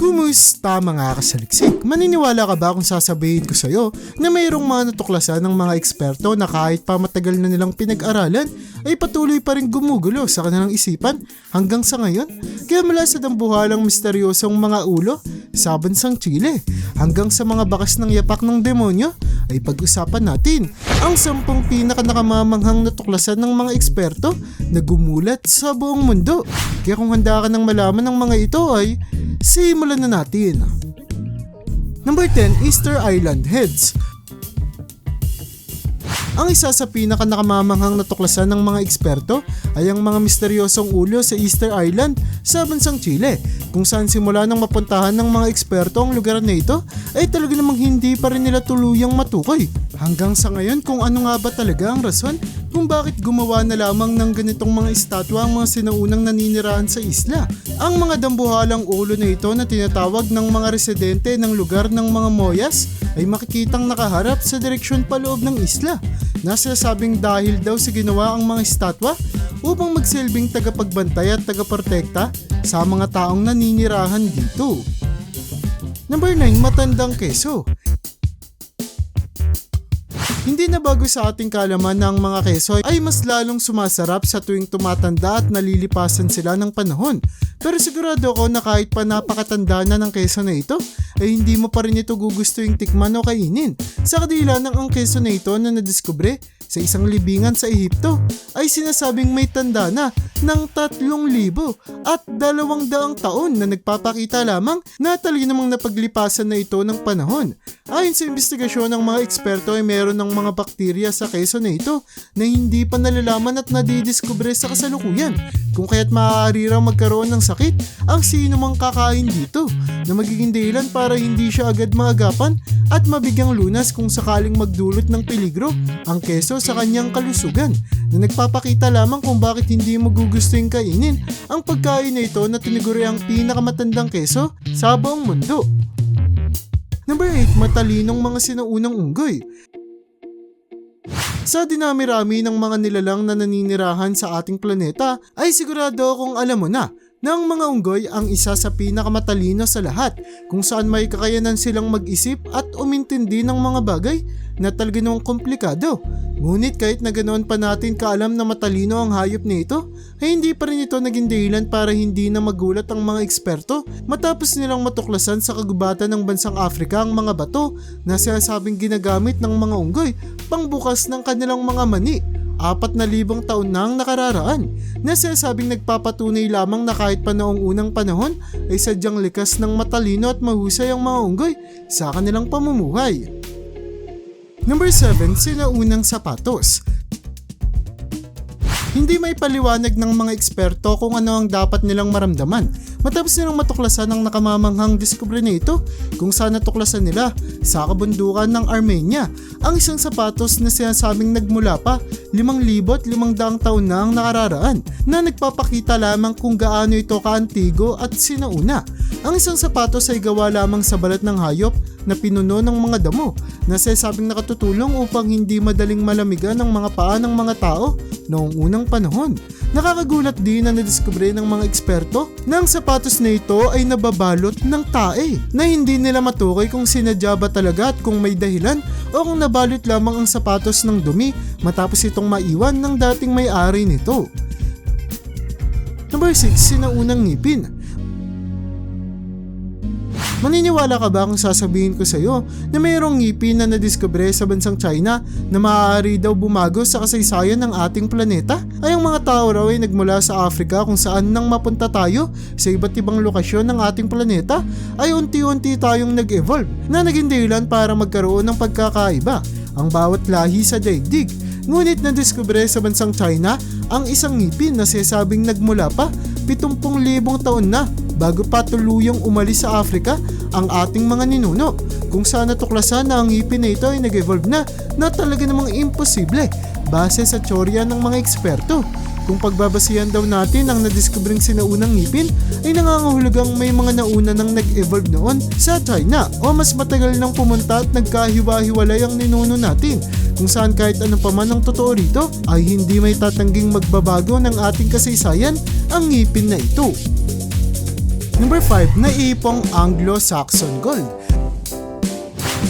Kumusta mga kasaliksik? Maniniwala ka ba kung sasabihin ko sa'yo na mayroong mga natuklasan ng mga eksperto na kahit pa matagal na nilang pinag-aralan ay patuloy pa rin gumugulo sa kanilang isipan hanggang sa ngayon? Kaya mula sa dambuhalang misteryosong mga ulo sa bansang Chile hanggang sa mga bakas ng yapak ng demonyo ay pag-usapan natin ang sampung pinaka nakamamanghang natuklasan ng mga eksperto na gumulat sa buong mundo. Kaya kung handa ka nang malaman ng mga ito ay simulan na natin. Number 10, Easter Island Heads. Ang isa sa pinaka nakamamanghang natuklasan ng mga eksperto ay ang mga misteryosong ulo sa Easter Island sa bansang Chile kung saan simula nang mapuntahan ng mga eksperto ang lugar na ito ay talaga namang hindi pa rin nila tuluyang matukoy. Hanggang sa ngayon kung ano nga ba talaga ang rason kung bakit gumawa na lamang ng ganitong mga estatwa ang mga sinaunang naninirahan sa isla. Ang mga dambuhalang ulo na ito na tinatawag ng mga residente ng lugar ng mga Moyas ay makikitang nakaharap sa direksyon paloob ng isla. Nasasabing dahil daw sa ginawa ang mga estatwa upang magsilbing tagapagbantay at tagaprotekta sa mga taong naninirahan dito. Number 9, matandang keso. Hindi na bago sa ating kalaman na ang mga keso ay mas lalong sumasarap sa tuwing tumatanda at nalilipasan sila ng panahon. Pero sigurado ako na kahit pa napakatanda na ng keso na ito, ay hindi mo pa rin ito gugustuhin tikman o kainin. Sa kadila ng ang keso na ito na nadiskubre sa isang libingan sa Ehipto ay sinasabing may tanda na ng 3,000 at 200 taon na nagpapakita lamang na talaga napaglipasan na ito ng panahon. Ayon sa investigasyon ng mga eksperto ay meron ng mga bakterya sa keso na ito na hindi pa nalalaman at nadidiskubre sa kasalukuyan kung kaya't maaari raw magkaroon ng sakit ang sino mang kakain dito na magiging dahilan para hindi siya agad maagapan at mabigyang lunas kung sakaling magdulot ng peligro ang keso sa kanyang kalusugan na nagpapakita lamang kung bakit hindi mo gugustuhin kainin ang pagkain na ito na tiniguri ang pinakamatandang keso sa buong mundo. Number 8, matalinong mga sinaunang unggoy. Sa dinami-rami ng mga nilalang na naninirahan sa ating planeta ay sigurado kung alam mo na na ang mga unggoy ang isa sa pinakamatalino sa lahat kung saan may kakayanan silang mag-isip at umintindi ng mga bagay na talaga namang komplikado. Ngunit kahit na ganoon pa natin kaalam na matalino ang hayop na ito, ay hindi pa rin ito naging dahilan para hindi na magulat ang mga eksperto matapos nilang matuklasan sa kagubatan ng bansang Afrika ang mga bato na sinasabing ginagamit ng mga unggoy pangbukas ng kanilang mga mani apat na libong taon na ang nakararaan na sinasabing nagpapatunay lamang na kahit pa noong unang panahon ay sadyang likas ng matalino at mahusay ang mga unggoy sa kanilang pamumuhay. Number 7, sinaunang sapatos. Hindi may paliwanag ng mga eksperto kung ano ang dapat nilang maramdaman matapos nilang matuklasan ang nakamamanghang diskubre na ito kung saan natuklasan nila sa kabundukan ng Armenia ang isang sapatos na sinasabing nagmula pa 5,500 taon na ang nakararaan na nagpapakita lamang kung gaano ito kaantigo at sinauna. Ang isang sapatos ay gawa lamang sa balat ng hayop na pinuno ng mga damo na sinasabing nakatutulong upang hindi madaling malamigan ng mga paa ng mga tao noong unang panahon. Nakakagulat din na nadiskubre ng mga eksperto na ang sapatos na ito ay nababalot ng tae na hindi nila matukoy kung sinadya ba talaga at kung may dahilan o kung nabalot lamang ang sapatos ng dumi matapos itong maiwan ng dating may-ari nito. Number 6, sinaunang ngipin. Maniniwala ka ba kung sasabihin ko sa iyo na mayroong ngipin na nadiskubre sa bansang China na maaari daw bumago sa kasaysayan ng ating planeta? Ay ang mga tao raw ay nagmula sa Africa kung saan nang mapunta tayo sa iba't ibang lokasyon ng ating planeta ay unti-unti tayong nag-evolve na naging dahilan para magkaroon ng pagkakaiba ang bawat lahi sa daigdig. Ngunit nadiskubre sa bansang China ang isang ngipin na sasabing nagmula pa 70,000 taon na bago pa tuluyang umalis sa Africa ang ating mga ninuno kung saan natuklasan na ang ngipin na ito ay nag-evolve na na talaga namang imposible base sa teorya ng mga eksperto. Kung pagbabasihan daw natin ang nadiskubring sinaunang ngipin ay nangangahulugang may mga nauna nang nag-evolve noon sa China o mas matagal nang pumunta at nagkahiwa-hiwalay ang ninuno natin kung saan kahit ano pa ang totoo rito ay hindi may tatangging magbabago ng ating kasaysayan ang ngipin na ito. Number 5, naipong Anglo-Saxon Gold.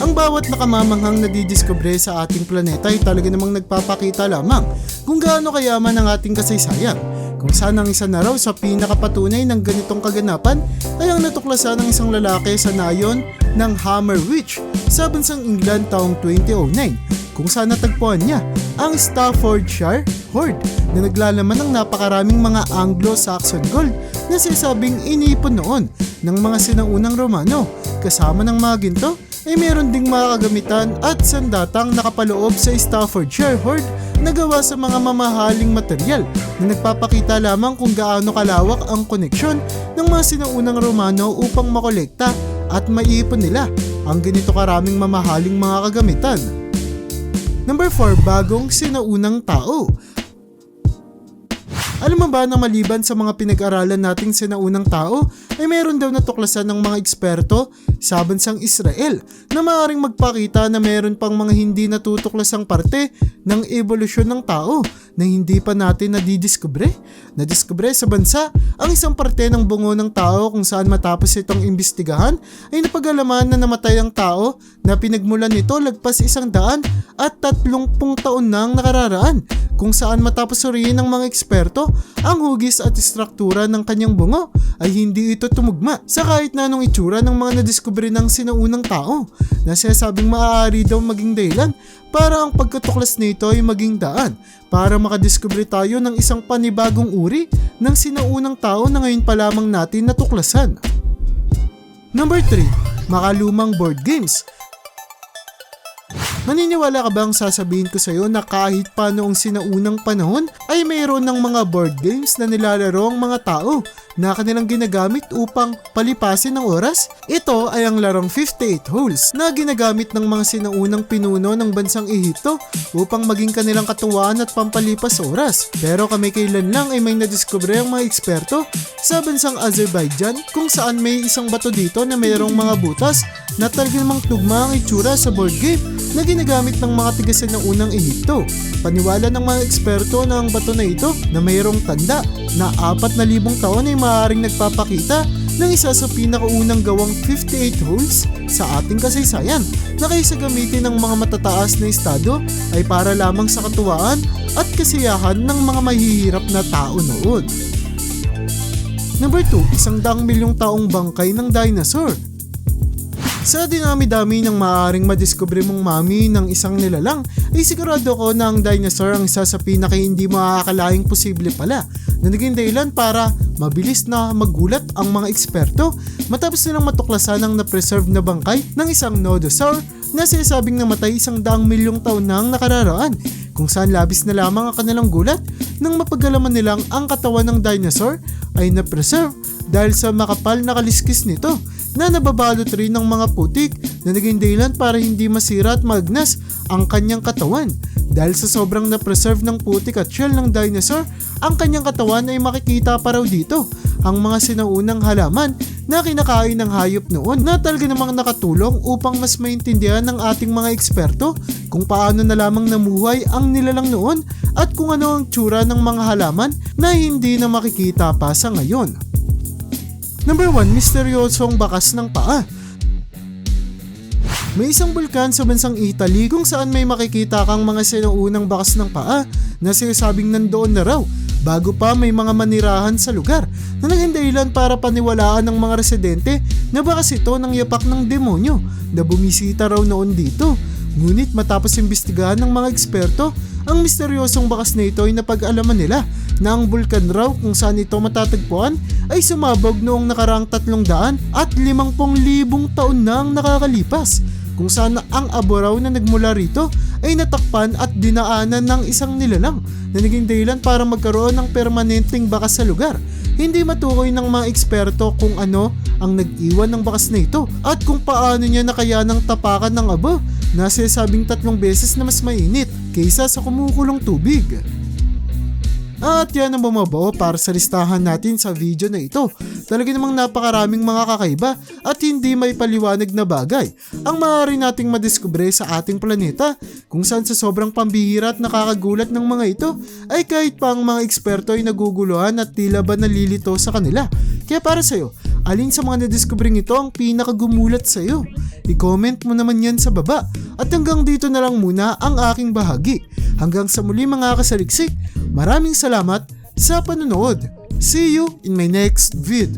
Ang bawat nakamamanghang nadidiskubre sa ating planeta ay talaga namang nagpapakita lamang kung gaano kayaman ang ating kasaysayan. Kung saan ang isa na raw sa pinakapatunay ng ganitong kaganapan ay ang natuklasan ng isang lalaki sa nayon ng Hammer Witch sa bansang England taong 2009 kung saan natagpuan niya ang Staffordshire Hoard na naglalaman ng napakaraming mga Anglo-Saxon gold na sinasabing iniipon noon ng mga sinaunang Romano kasama ng mga ginto ay meron ding mga kagamitan at sandatang nakapaloob sa Staffordshire Hoard na gawa sa mga mamahaling material na nagpapakita lamang kung gaano kalawak ang koneksyon ng mga sinaunang Romano upang makolekta at maiipon nila ang ganito karaming mamahaling mga kagamitan. Number 4, bagong sinaunang tao. Alam mo ba na maliban sa mga pinag-aralan nating sinaunang tao, ay meron daw natuklasan ng mga eksperto sa bansang Israel na maaaring magpakita na meron pang mga hindi natutuklasang parte ng evolusyon ng tao na hindi pa natin nadidiskubre. Nadiskubre sa bansa ang isang parte ng bungo ng tao kung saan matapos itong imbestigahan ay napagalaman na namatay ang tao na pinagmulan nito lagpas isang daan at tatlongpung taon nang nakararaan kung saan matapos suriin ng mga eksperto ang hugis at istruktura ng kanyang bungo ay hindi ito tumugma sa kahit na anong itsura ng mga nadiskubre ng sinaunang tao na sinasabing maaari daw maging dahilan para ang pagkatuklas nito ay maging daan para makadiskubre tayo ng isang panibagong uri ng sinaunang tao na ngayon pa lamang natin natuklasan. Number 3. Makalumang board games Maniniwala ka bang sasabihin ko sa iyo na kahit pa noong sinaunang panahon ay mayroon ng mga board games na nilalaro ang mga tao na kanilang ginagamit upang palipasin ng oras? Ito ay ang larong 58 holes na ginagamit ng mga sinaunang pinuno ng bansang Ehipto upang maging kanilang katuwaan at pampalipas oras. Pero kami kailan lang ay may nadiskubre ang mga eksperto sa bansang Azerbaijan kung saan may isang bato dito na mayroong mga butas na talagang namang tugma ang itsura sa board game na ginagamit ng mga tigasan ng unang Ehipto. Paniwala ng mga eksperto na ang bato na ito na mayroong tanda na apat na libong taon ay maaaring nagpapakita ng isa sa pinakaunang gawang 58 holes sa ating kasaysayan na kaysa gamitin ng mga matataas na estado ay para lamang sa katuwaan at kasiyahan ng mga mahihirap na tao noon. Number 2, isang daang milyong taong bangkay ng dinosaur sa dinami-dami ng maaaring madiskubre mong mami ng isang nilalang, ay sigurado ko na ang dinosaur ang isa sa pinaka hindi makakalaing posible pala na naging dahilan para mabilis na magulat ang mga eksperto matapos nilang matuklasan ang na-preserve na bangkay ng isang nodosaur na sinasabing namatay isang daang milyong taon nang nakararaan kung saan labis na lamang ang kanilang gulat nang mapagalaman nilang ang katawan ng dinosaur ay na-preserve dahil sa makapal na kaliskis nito na nababalot rin ng mga putik na naging dahilan para hindi masira at magnas ang kanyang katawan. Dahil sa sobrang na-preserve ng putik at shell ng dinosaur, ang kanyang katawan ay makikita pa raw dito ang mga sinaunang halaman na kinakain ng hayop noon na talaga namang nakatulong upang mas maintindihan ng ating mga eksperto kung paano na lamang namuhay ang nilalang noon at kung ano ang tsura ng mga halaman na hindi na makikita pa sa ngayon. Number 1, misteryosong bakas ng paa. May isang bulkan sa bansang Italy kung saan may makikita kang mga sinuunang bakas ng paa na sinasabing nandoon na raw bago pa may mga manirahan sa lugar na naging para paniwalaan ng mga residente na bakas ito ng yapak ng demonyo na bumisita raw noon dito. Ngunit matapos imbestigahan ng mga eksperto, ang misteryosong bakas na ito ay napag-alaman nila na ang bulkan raw kung saan ito matatagpuan ay sumabog noong nakaraang tatlong daan at limangpong libong taon na ang nakakalipas kung saan ang abo raw na nagmula rito ay natakpan at dinaanan ng isang nilalang na naging dahilan para magkaroon ng permanenteng bakas sa lugar. Hindi matukoy ng mga eksperto kung ano ang nag-iwan ng bakas na ito at kung paano niya nakayanang tapakan ng abo na sinasabing tatlong beses na mas mainit kaysa sa kumukulong tubig. At yan ang bumabaw para sa listahan natin sa video na ito. Talaga namang napakaraming mga kakaiba at hindi may paliwanag na bagay ang maaari nating madiskubre sa ating planeta kung saan sa sobrang pambihira at nakakagulat ng mga ito ay kahit pa ang mga eksperto ay naguguluhan at tila ba nalilito sa kanila. Kaya para sa'yo, Alin sa mga nadiskubring ito ang pinakagumulat sa'yo? I-comment mo naman yan sa baba. At hanggang dito na lang muna ang aking bahagi. Hanggang sa muli mga kasaliksik, maraming salamat sa panonood. See you in my next vid.